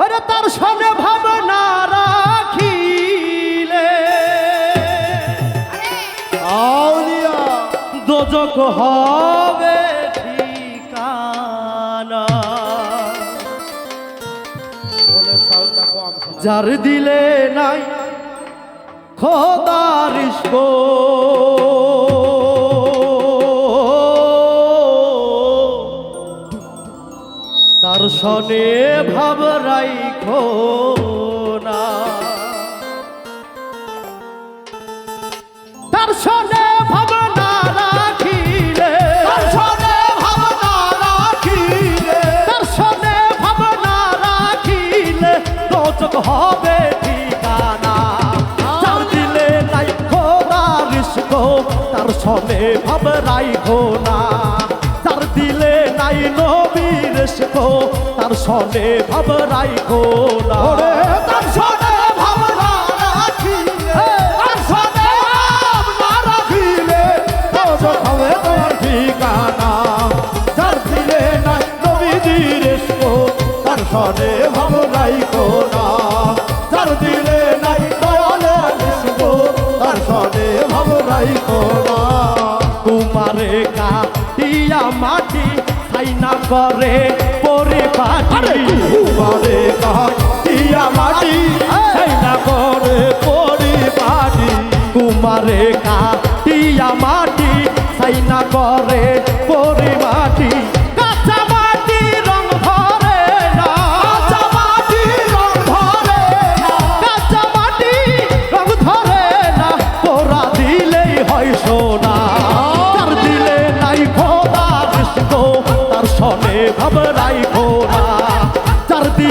ওরে তার সনে ভাবনা রাখিলে। আউলিয়া দোজক হবে ঠিকানা। যার দিলে নাই খোদার ইস্ক সনে ভাব রাইখো না। তার সনে ভাবনা রাখিলে। তার সনে ভাবনা রাখিলে। তার সনে ভাবনা রাখিলে দোজক হবে ঠিকানা। যার দিলে নাই খোদার ইস্ক তার সনে ভাব রাইখো না। যার দিলে নাই নবীর ইস্ক তার সনে ভাব রাইখো না ওরে তার সনে ভাবনা রাখিলে। তার সনে ভাবনা রাখিলে। দোজখ হবে তোমার ঠিকানা। যার দিলে নাই নবীজির ইস্ক তার সনে ভাবনাই কোনা যার দিলে নাই দয়ালের ইস্ক তার সনে ভাবনাই কোনা কুমারে কাটিয়া মাটি সাইনা করে পরিপাটি কুমারে কাটিয়া মাটি। সাইনা করে পরিপাটি কুমারে কাটিয়া মাটি। সাইনা করে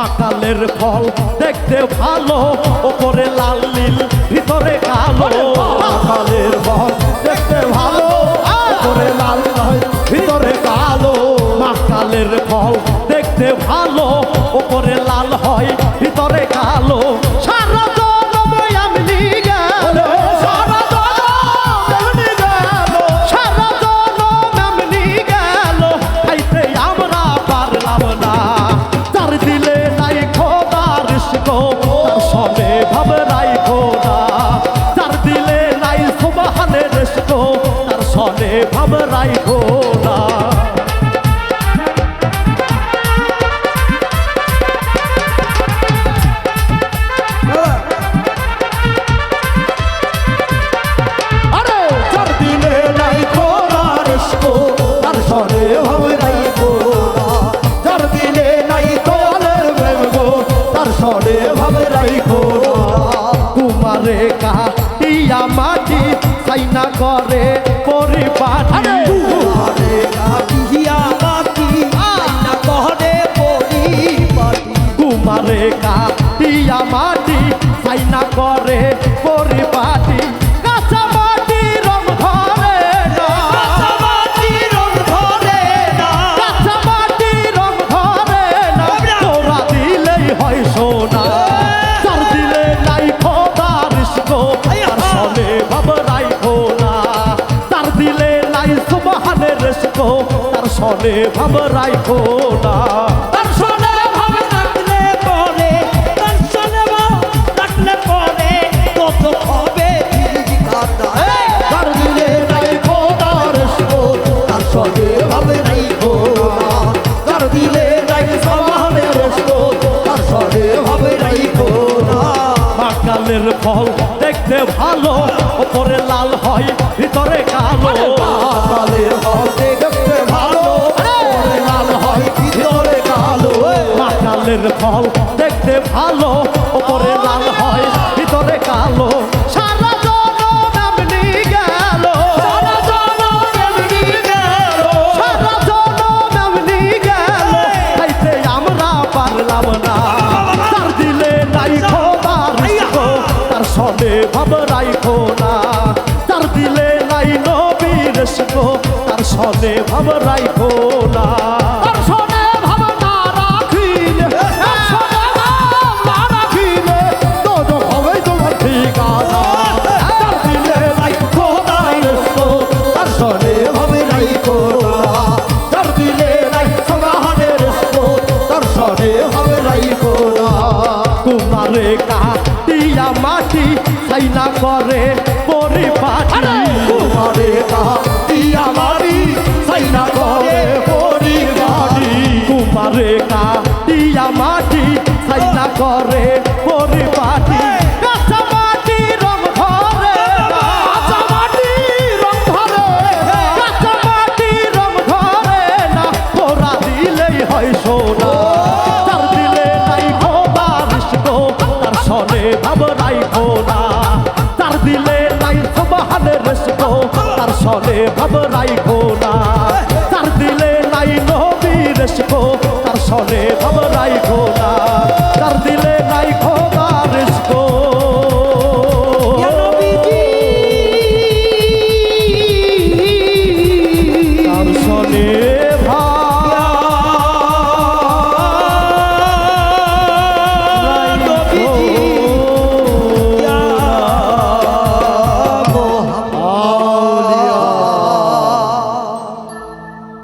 মাকালের ফল দেখতে ভালো ওপরে লাল নীল ভিতরে কালো। কালের ফল দেখতে ভালো ওপরে লাল নয় ভিতরে কালো। কাঁঠালের ফল দেখতে ভালো ওপরে লাল হয় ভিতরে কালো। সারা ভাব নাই খোদা আরে মাটি সাইনা করে পরিবার। কুমারে কাটিয়া মাটি, ইস্ক তার সনে ভাব নাই খোনা তার সনে ভাবে রাখলে পরে, তার সনে ভাব রাখলে পরে, কত হবে তার দিলে নাই খোদার তার সনে ভাবে নাই খোদা। তার দিলে নাই তার সনে ভাবে নাই খোদা। মাকালের ফল দেখতে ভালো ওপরে লাল হয় ভিতরে কালো মাকালের ফল দেখতে ভালো ওপরে লাল হয় ভিতরে কালো। সারা সনে ভাব রাইখো না। তার দিলে নাই নবীর গো তার সনে ভাব রাইখো না। কুমারে কাটিয়া মাটি সাইনা করে পরিপাটি কুমারে কাটিয়া মাটি সাইনা করে পরিপাটি কুমারে কাটিয়া মাটি সাইনা করে ভাব রাইখো তার দিলে নাই সবহানে রেসকো তার সনে ভাব রাইখো তার দিলে নাই নবী রেসকো তার সনে